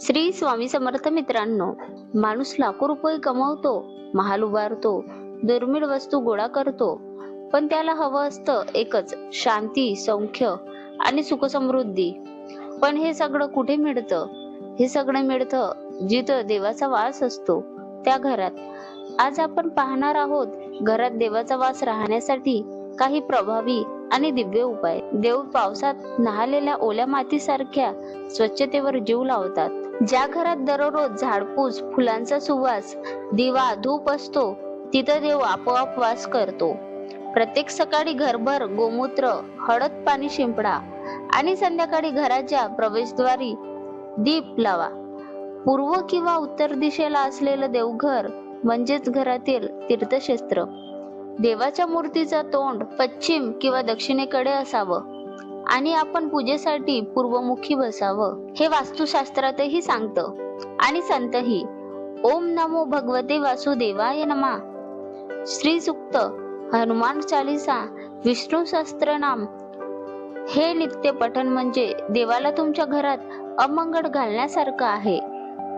श्री स्वामी समर्थ मित्रांनो माणूस लाखो रुपये कमवतो महाल उभारतो दुर्मिळ वस्तू गोळा करतो पण त्याला हवं असतं एकच शांती सौख्य आणि सुखसमृद्धी. पण हे सगळं कुठे मिळतं? हे सगळं मिळतं जिथं देवाचा वास असतो त्या घरात. आज आपण पाहणार आहोत घरात देवाचा वास राहण्यासाठी काही प्रभावी आणि दिव्य उपाय. देव पावसात न्हालेल्या ओल्या मातीसारख्या स्वच्छतेवर जीव लावतात. ज्या घरात दररोज झाडपूस फुलांचा सुवास दिवा धूप असतो तिथं देव आपोआप वास करतो. प्रत्येक सकाळी घरभर गोमूत्र हळद पाणी शिंपडा आणि संध्याकाळी घराच्या प्रवेशद्वारी दीप लावा. पूर्व किंवा उत्तर दिशेला असलेलं देवघर म्हणजेच घरातील तीर्थक्षेत्र. देवाच्या मूर्तीचा तोंड पश्चिम किंवा दक्षिणेकडे असावं आणि आपण पूजेसाठी पूर्वमुखी बसावं हे वास्तुशास्त्रातही सांगतं. आणि संतही ओम नमो भगवते वासुदेवाय नमा. श्री सुक्त हनुमान चालिसा विष्णू सहस्त्रनाम. हे नित्य पठण म्हणजे देवाला तुमच्या घरात अमंगळ घालण्यासारखं आहे.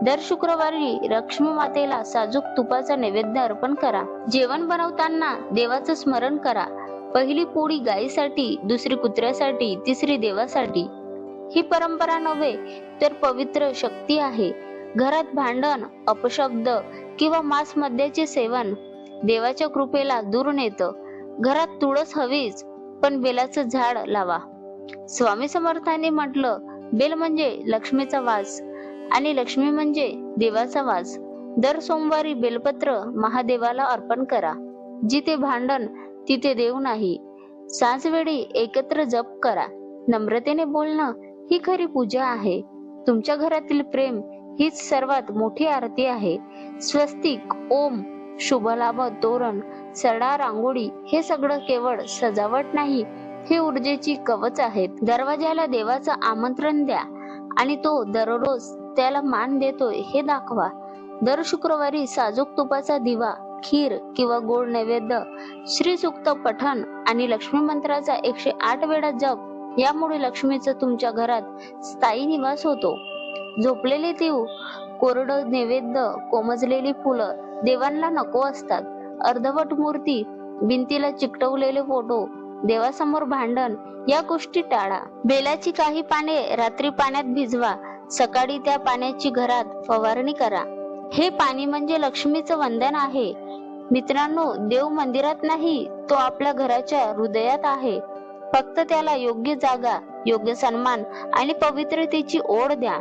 दर शुक्रवारी लक्ष्मी मातेला साजूक तुपाचा नैवेद्य अर्पण करा. जेवण बनवताना देवाचं स्मरण करा. पहिली पोळी गायीसाठी दुसरी कुत्र्यासाठी तिसरी देवासाठी. ही परंपरा नव्हे तर पवित्र शक्ती आहे. घरात भांडण अपशब्द किंवा मांस मद्याचे सेवन देवाच्या कृपेला दूर नेतं. घरात तुळस हवीच पण बेलाचं झाड लावा. स्वामी समर्थाने म्हटलं बेल म्हणजे लक्ष्मीचा वास. आणि लक्ष्मी म्हणजे देवाचा वास. दर सोमवारी बेलपत्र महादेवाला अर्पण करा. जिथे भांडण तिथे देव नाही. साजवेळी एकत्र जप करा. नम्रतेने बोलणं ही खरी पूजा आहे. तुमच्या घरातील प्रेम हीच सर्वात मोठी आरती आहे. स्वस्तिक ओम शुभलाभ तोरण सरडा रांगोळी हे सगळं केवळ सजावट नाही हे ऊर्जेची कवच आहेत. दरवाजाला देवाचं आमंत्रण द्या आणि तो दररोज त्याला मान देतोय. हे दाखवा. दर शुक्रवारी साजूक तुपाचा दिवा खीर किंवा गोड नैवेद्य श्री सुक्त पठण आणि लक्ष्मी मंत्राचा एकशे आठ वेळा जप यामुळे लक्ष्मीचा तुमच्या घरात स्थायी निवास होतो. झोपलेले देव कोरड नैवेद्य कोमजलेली फुलं देवांना नको असतात. अर्धवट मूर्ती भिंतीला चिकटवलेले फोटो देवासमोर भांडण या गोष्टी टाळा. बेलाची काही पाने रात्री पाण्यात भिजवा. सकाळी त्या पाण्याची घरात फवारणी करा. हे पाणी म्हणजे लक्ष्मीचं वंदन आहे. मित्रांनो देव मंदिरात नाही तो आपल्या घराच्या हृदयात आहे. फक्त त्याला योग्य जागा योग्य सन्मान आणि पवित्रतेची ओढ द्या.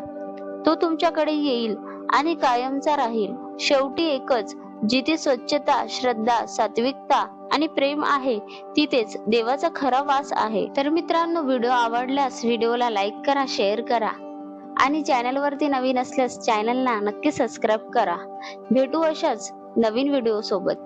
तो तुमच्याकडे येईल आणि कायमचा राहील. शेवटी एकच जिथे स्वच्छता श्रद्धा सात्विकता आणि प्रेम आहे तिथेच देवाचा खरा वास आहे. तर मित्रांनो व्हिडिओ आवडल्यास व्हिडिओला लाईक करा शेअर करा. आणि चॅनलवरती नवीन असल्यास चॅनलला नक्की सबस्क्राईब करा. भेटू अशाच नवीन व्हिडिओ सोबत